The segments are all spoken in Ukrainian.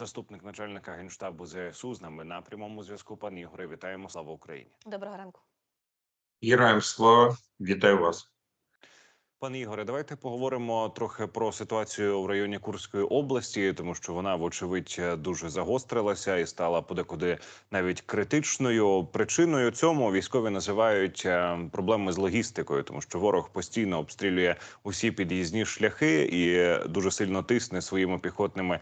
Заступник начальника генштабу ЗСУ з нами на прямому зв'язку. Пан Ігоре, вітаємо. Слава Україні. Доброго ранку. Героям слава, вітаю вас. Пане Ігоре, давайте поговоримо трохи про ситуацію в районі Курської області, тому що вона, вочевидь, дуже загострилася і стала подекуди навіть критичною. Причиною цьому військові називають е, проблеми з логістикою, тому що ворог постійно обстрілює усі під'їзні шляхи і дуже сильно тисне своїми піхотними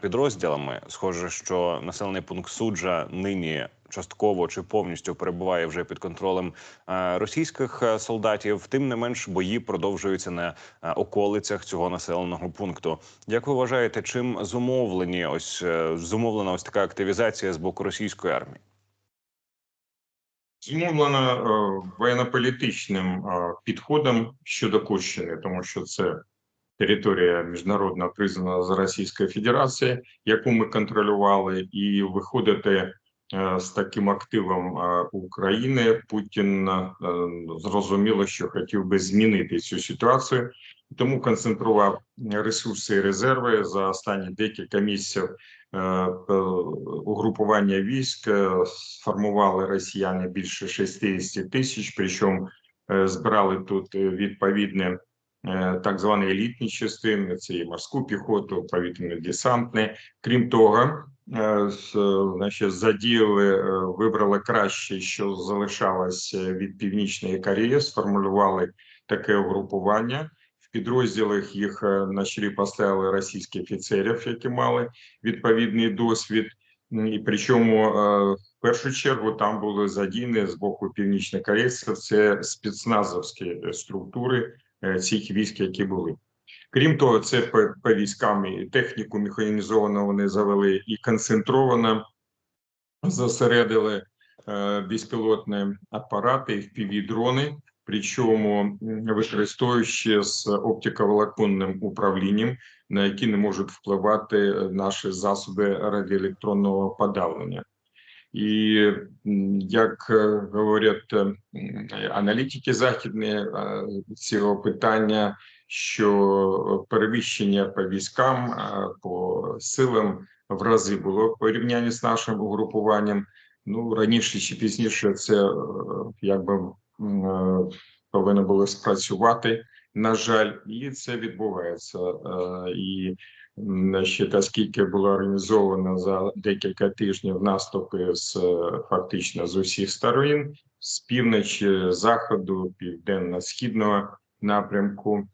підрозділами. Схоже, що населений пункт суджа нині частково чи повністю перебуває вже під контролем е, російських е, солдатів. Тим не менш, бої продовжуються на е, околицях цього населеного пункту. Як ви вважаєте, чим зумовлені ось зумовлена ось така активізація з боку російської армії? Зумовлено е, воєнно-політичним підходом щодо Курщини, тому що це територія міжнародно признана за Російською Федерацією, яку ми контролювали, і виходити з таким активом е, України Путін е, зрозуміло, що хотів би змінити цю ситуацію, тому концентрував ресурси і резерви за останні декілька місяців. е, е, Угрупування військ е, сформували росіяни більше 60 тисяч, причому е, збирали тут е, відповідні е, так звані елітні частини, це і морську піхоту, повітряно-десантні. Крім того, е, значить, задіяли, е, вибрали краще, що залишалось е, від північної Кореї, сформулювали таке угрупування. В підрозділах їх е, на чолі поставили російських офіцерів, які мали відповідний досвід. І причому е, в першу чергу там були задіяні з боку північнокорейців це спецназовські е, структури е, цих військ, які були. Крім того, це по, по військам і техніку механізовану вони завели і концентровано засередили е, безпілотні апарати, FPV-дрони, причому використовуючи з оптиковолоконним управлінням, на які не можуть впливати е, наші засоби радіоелектронного подавлення. І як е, говорять аналітики західні е, цього питання, що перевищення по військам, е, по силам в рази було в з нашим угрупуванням. Ну раніше чи пізніше це е, якби е, повинно було спрацювати. На жаль, і це відбувається. Е, І ще оскільки було організовано за декілька тижнів наступи з е, фактично з усіх сторон, з півночі, заходу, південно-східного напрямку.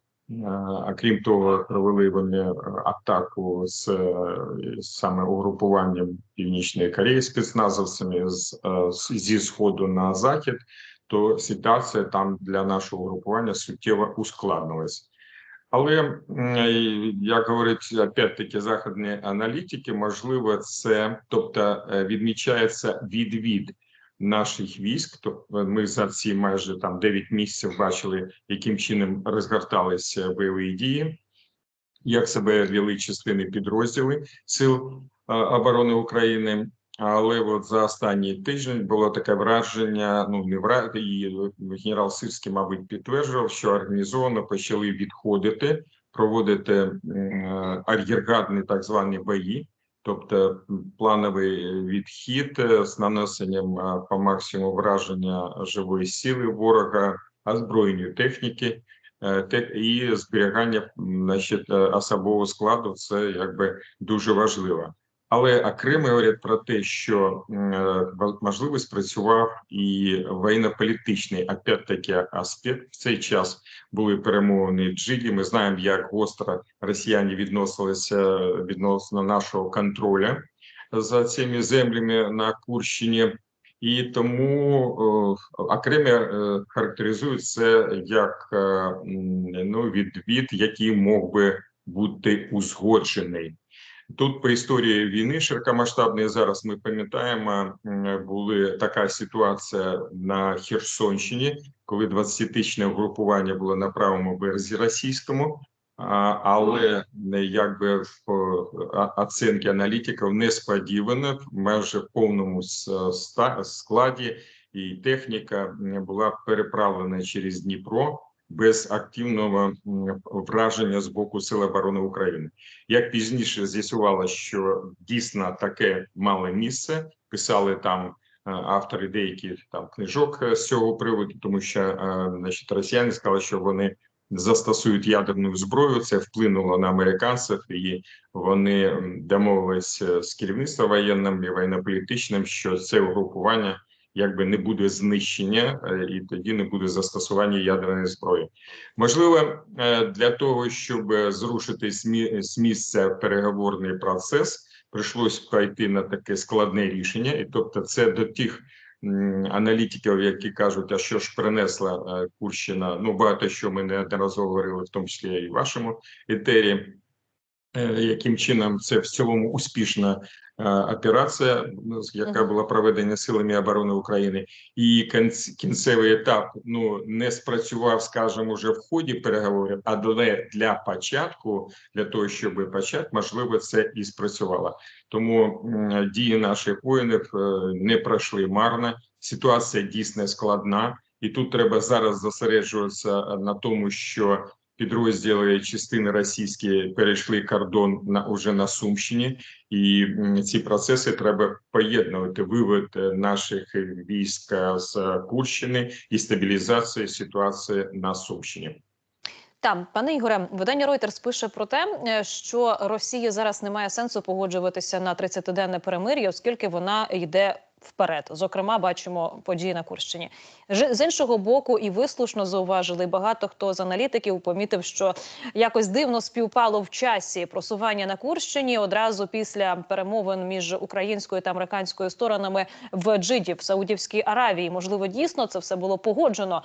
А крім того, провели вони е, атаку з е, саме угрупуванням Північної Кореї спецназовцями з, е, з- зі сходу на захід, то ситуація там для нашого угрупування суттєво ускладнилась. Але як говорять опять-таки західні аналітики, можливо, це тобто відмічається відвід наших військ. Тобто ми за ці майже там 9 місяців бачили, яким чином розгорталися бойові дії, як себе вели частини підрозділи сил оборони України. Але от за останній тиждень було таке враження. Ну не вра... і генерал Сирський, мабуть, підтверджував, що організовано почали відходити, проводити е, ар'єргадні так звані бої, тобто плановий відхід е, з нанесенням е, по максимуму враження живої сили ворога, озброєння техніки. е, І зберігання значить, особового складу це якби дуже важливо. Але окремо говорять про те, що е, можливо спрацював і воєнно-політичний опять-таки аспект. В цей час були перемовини Джиді. Ми знаємо, як гостро росіяни відносилися відносно нашого контролю за цими землями на Курщині. І тому о, окремі е, характеризують це як е, ну, відвід, який мог би бути узгоджений. Тут по історії війни широкомасштабної зараз ми пам'ятаємо, м, були така ситуація на Херсонщині, коли 20-тисячне угрупування було на правому березі російському, але не якби по а- оцінки аналітиків несподівано в майже повному ста- складі і техніка була переправлена через Дніпро без активного враження з боку Сил оборони України. Як пізніше з'ясувалося, що дійсно таке мало місце, писали там е, автори деяких там книжок е, з цього приводу, тому що е, значить, росіяни сказали, що вони застосують ядерну зброю. Це вплинуло на американців, і вони домовилися з керівництвом воєнним і воєнно-політичним, що це угрупування якби не буде знищення, е, і тоді не буде застосування ядерної зброї. Можливо, е, для того, щоб зрушити з мі- місця переговорний процес, прийшлось пойти на таке складне рішення, і тобто, це до тих аналітиків, які кажуть, а що ж принесла е, Курщина. Ну багато що ми неодноразово говорили, в тому числі і в вашому етері. Яким чином це в цілому успішна е, операція, ну, яка була проведена силами оборони України, і кінц- кінцевий етап ну не спрацював, скажімо, вже в ході переговорів, але для початку, для того, щоб почати, можливо, це і спрацювало. Тому дії наших воїнів е, не пройшли марно. Ситуація дійсно складна, і тут треба зараз зосереджуватися на тому, що підрозділи частини російські перейшли кордон на уже на Сумщині, і ці процеси треба поєднувати вивод е, наших військ е, з Курщини і стабілізація ситуації на Сумщині. Там, пане Ігоре, видання Reuters пише про те, е, що Росії зараз немає сенсу погоджуватися на 30-денне перемир'я, оскільки вона йде вперед. Зокрема, бачимо події на Курщині. З іншого боку, і ви слушно зауважили. Багато хто з аналітиків помітив, що якось дивно співпало в часі просування на Курщині одразу після перемовин між українською та американською сторонами в Джиді в Саудівській Аравії. Можливо, дійсно це все було погоджено.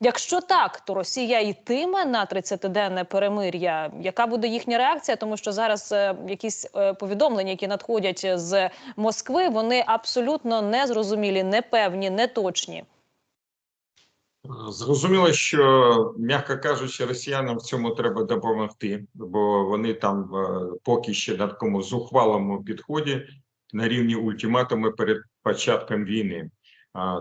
Якщо так, то Росія йтиме на 30-денне перемир'я. Яка буде їхня реакція? Тому що зараз е, якісь е, повідомлення, які надходять з Москви, вони абсолютно незрозумілі, непевні, неточні. Зрозуміло, що м'яко кажучи, росіянам в цьому треба допомогти, бо вони там е, поки ще на такому зухвалому підході на рівні ультиматуму перед початком війни.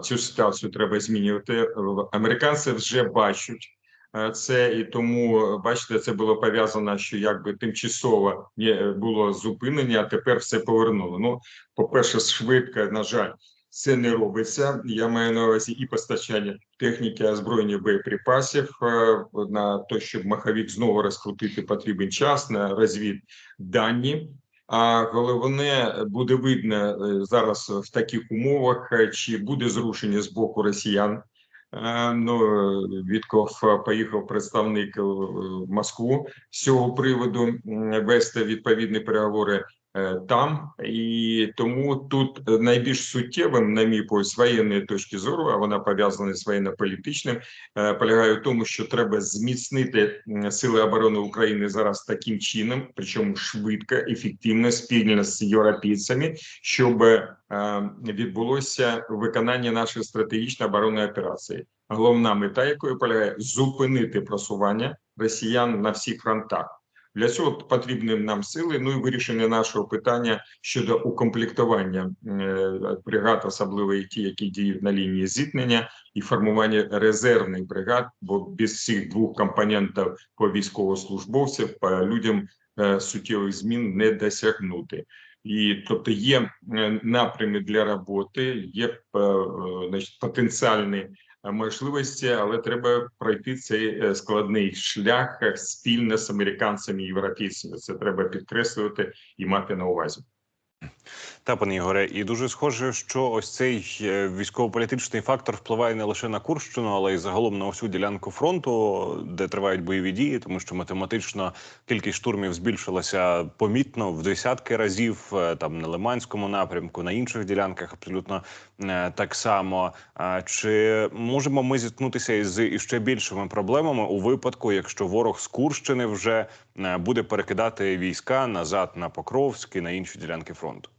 Цю ситуацію треба змінювати. Е, Американці вже бачать е, це, і тому бачите, це було пов'язано, що якби тимчасово було зупинення, а тепер все повернуло. Ну, по-перше, швидко, на жаль, це не робиться. Я маю на увазі і постачання техніки, озброєння боєприпасів е, на те, щоб маховик знову розкрутити, потрібен час на розвід дані. А головне буде видно е, зараз в таких умовах, е, чи буде зрушення з боку росіян. Е, Ну, Вітков поїхав представник в Москву з цього приводу вести відповідні переговори там, і тому тут е, найбільш суттєвим, на мій погляд, з воєнної точки зору, а вона пов'язана з воєнно-політичним, е, полягає в тому, що треба зміцнити сили оборони України зараз таким чином, причому швидко, ефективно, спільно з європейцями, щоб е, відбулося виконання нашої стратегічної оборонної операції. Головна мета якої полягає зупинити просування росіян на всіх фронтах. Для цього потрібні нам сили. Ну і вирішення нашого питання щодо укомплектування е, бригад, особливо і ті, які діють на лінії зіткнення, і формування резервних бригад, бо без цих двох компонентів по військовослужбовців по людям е, суттєвих змін не досягнути. І тобто є е, напрями для роботи, є значить, потенціальні можливості, але треба пройти цей е, складний шлях е, спільно з американцями і європейцями. Це треба підкреслювати і мати на увазі. Та пане Ігоре, і дуже схоже, що ось цей е, військово-політичний фактор впливає не лише на Курщину, але й загалом на усю ділянку фронту, де тривають бойові дії, тому що математично кількість штурмів збільшилася помітно в десятки разів. е, Там на Лиманському напрямку, на інших ділянках абсолютно е, так само. Чи можемо ми зіткнутися із іще більшими проблемами у випадку, якщо ворог з Курщини вже буде перекидати війська назад на Покровськ на інші ділянки фронту?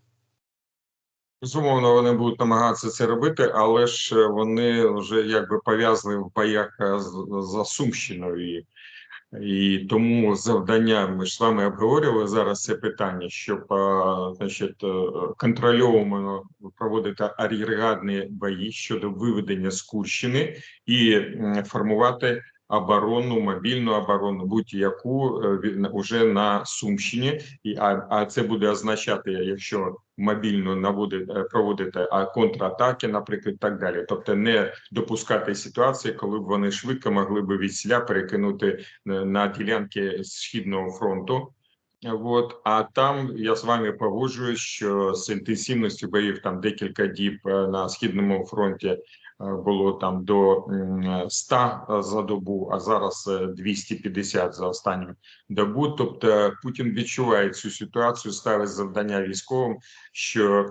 Безумовно, вони будуть намагатися це робити, але ж вони вже якби пов'язані в боях е, за Сумщиною. І, тому завдання ми ж з вами обговорювали зараз це питання, щоб е, значить, е, контрольовано проводити агрегатні бої щодо виведення з Курщини і формувати оборонну, мобільну оборону, будь-яку е, уже на Сумщині, і а, а це буде означати, якщо мобільно наводити проводити а контратаки, наприклад, так далі. Тобто, не допускати ситуації, коли б вони швидко могли би від сіля перекинути е, на ділянки східного фронту. От, а там я з вами погоджуюсь, що з інтенсивністю боїв там декілька діб е, на східному фронті е, було там до м, 100 за добу, а зараз е, 250 за останню добу. Тобто Путін відчуває цю ситуацію, ставить завдання військовим, що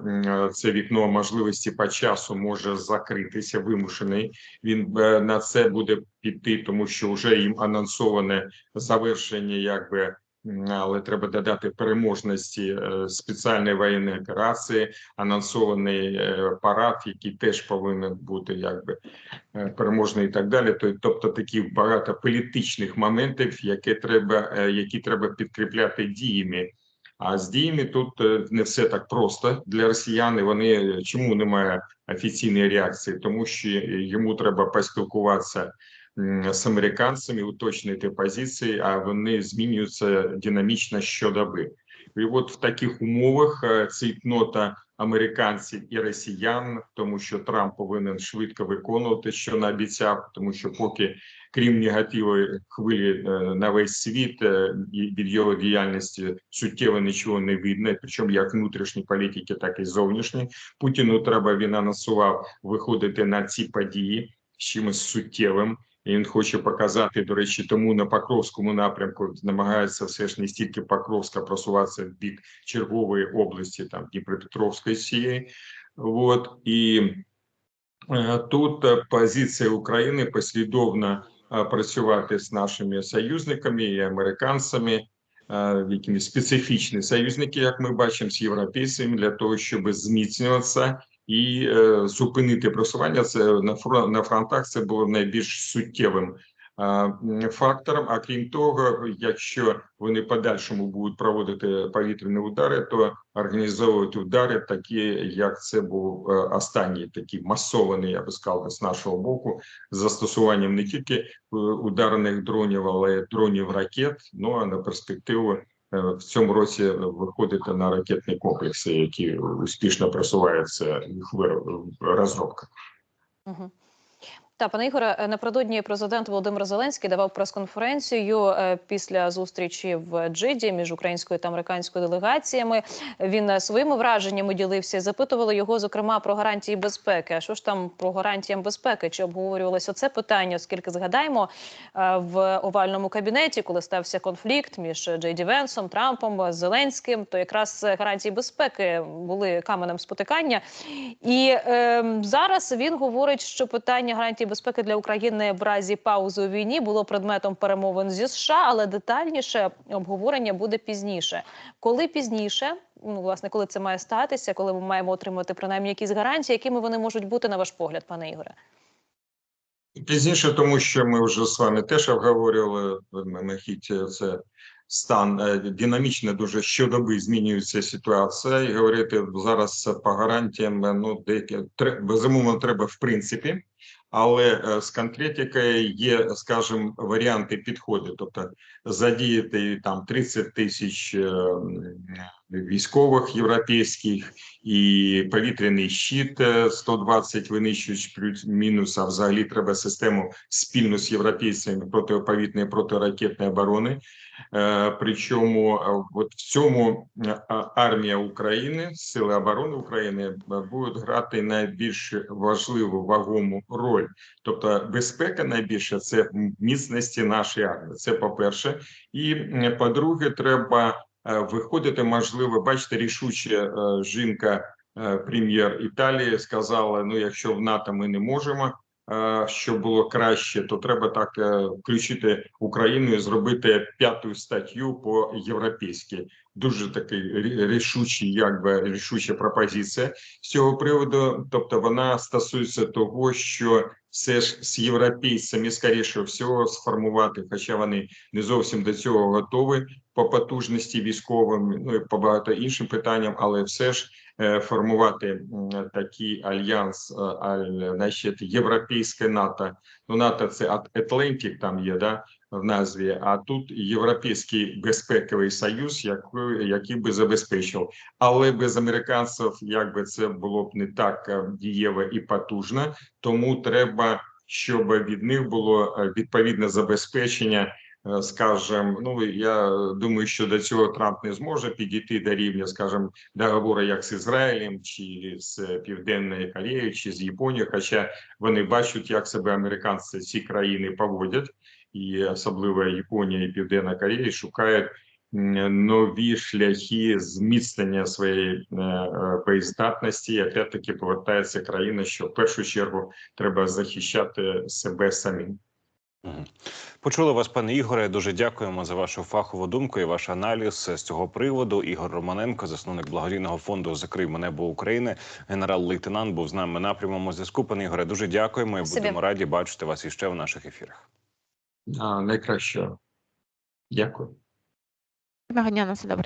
це вікно можливості по часу може закритися, вимушений. Він е, на це буде піти, тому що вже їм анонсоване завершення, якби. Але треба додати переможності е, спеціальної воєнної операції, анонсований е, парад, який теж повинен бути якби е, переможний і так далі. Тобто такі багато політичних моментів, які треба, які треба підкріпляти діями. А з діями тут не все так просто для росіян. Вони чому немає офіційної реакції? Тому що йому треба поспілкуватися з американцями, уточнити позиції, а вони змінюються динамічно щодоби. І от в таких умовах е, цейтнота американців і росіян, тому що Трамп повинен швидко виконувати, що наобіцяв, тому що поки крім негативної хвилі е, на весь світ е, і від його діяльності суттєво нічого не видно, причому як внутрішні політики, так і зовнішні. Путіну треба він анонсував виходити на ці події з чимось суттєвим. І він хоче показати, до речі, тому на Покровському напрямку намагається все ж не стільки Покровська просуватися в бік чергової області, там Дніпропетровської сієї. От і е, тут е, позиція України послідовно е, працювати з нашими союзниками і американцями, якими специфічні союзники, як ми бачимо, з європейцями, для того, щоб зміцнюватися і е, зупинити просування. Це на фро- на фронтах це було найбільш суттєвим е, фактором. А крім того, якщо вони подальшому будуть проводити повітряні удари, то організовувати удари, такі як це був е, останній такий масований, я би сказав, з нашого боку, з застосуванням не тільки е, ударних дронів, але й дронів ракет. Ну а на перспективу в цьому році виходити на ракетні комплекси, які успішно просуваються їх вир- розробка. Угу. Та пане Ігоре, е, напередодні президент Володимир Зеленський давав прес-конференцію е, після зустрічі в Джиді між українською та американською делегаціями. Він е, своїми враженнями ділився. Запитували його зокрема про гарантії безпеки. А що ж там про гарантіям безпеки? Чи обговорювалося це питання? Оскільки згадаємо в овальному кабінеті, коли стався конфлікт між Джей Ді Венсом, Трампом, Зеленським, то якраз гарантії безпеки були каменем спотикання. І е, зараз він говорить, що питання гарантій безпеки для України в разі паузи у війні було предметом перемовин зі США, але детальніше обговорення буде пізніше. Коли пізніше, ну власне, коли це має статися, коли ми маємо отримати принаймні якісь гарантії, якими вони можуть бути на ваш погляд, пане Ігоре? Пізніше, тому що ми вже з вами теж обговорювали Мехіті, це стан е, динамічно дуже щодоби змінюється ситуація, і говорити зараз по гарантіям, е, ну деякі безумовно треба в принципі, але е, з конкретикою є, скажімо, варіанти підходу, тобто задіяти там 30 тисяч е, військових європейських і повітряний щит е, 120 винищуюч плюс-мінус, а взагалі треба систему спільно з європейцями протиповітряної протиракетної оборони. Е, Причому е, от в цьому армія України, сили оборони України будуть грати найбільш важливу вагому роль. Тобто, безпека найбільше це міцності нашої армії. Це по-перше, і по-друге, треба е, виходити. Можливо, бачите, рішуче е, жінка, е, прем'єр Італії, сказала: ну, якщо в НАТО ми не можемо. е, Щоб було краще, то треба так е, включити Україну і зробити п'яту статтю по європейськи. Дуже такий рі- рішучий, якби рішуча пропозиція з цього приводу. Тобто, вона стосується того, що все ж з європейцями, скоріше всього, сформувати, хоча вони не зовсім до цього готові, по потужності військовим, ну і по багато іншим питанням, але все ж е, формувати такий альянс, е, значить, європейське НАТО. Ну, НАТО це Ат- Атлантик там є, да, в назві, а тут Європейський безпековий союз, який, який би забезпечив. Але без американців, якби це було б не так е, дієво і потужно, тому треба, щоб від них було відповідне забезпечення. Е, Скажем, ну я думаю, що до цього Трамп не зможе підійти до рівня, скажем, договору як з Ізраїлем, чи з Південною Кореєю, чи з Японією. Хоча вони бачать, як себе американці ці країни поводять, і особливо Японія і Південна Корея шукають нові шляхи зміцнення своєї е, е, боєздатності. І опять-таки повертається країна, що в першу чергу треба захищати себе самим. Почули вас, пане Ігоре. Дуже дякуємо за вашу фахову думку і ваш аналіз з цього приводу. Ігор Романенко, засновник благодійного фонду Закрий небо України, генерал-лейтенант, був з нами на прямому зв'язку. Пане Ігоре, дуже дякуємо і Спасибі. будемо раді бачити вас іще в наших ефірах. А, найкраще. Дякую. Гарного дня на все добре.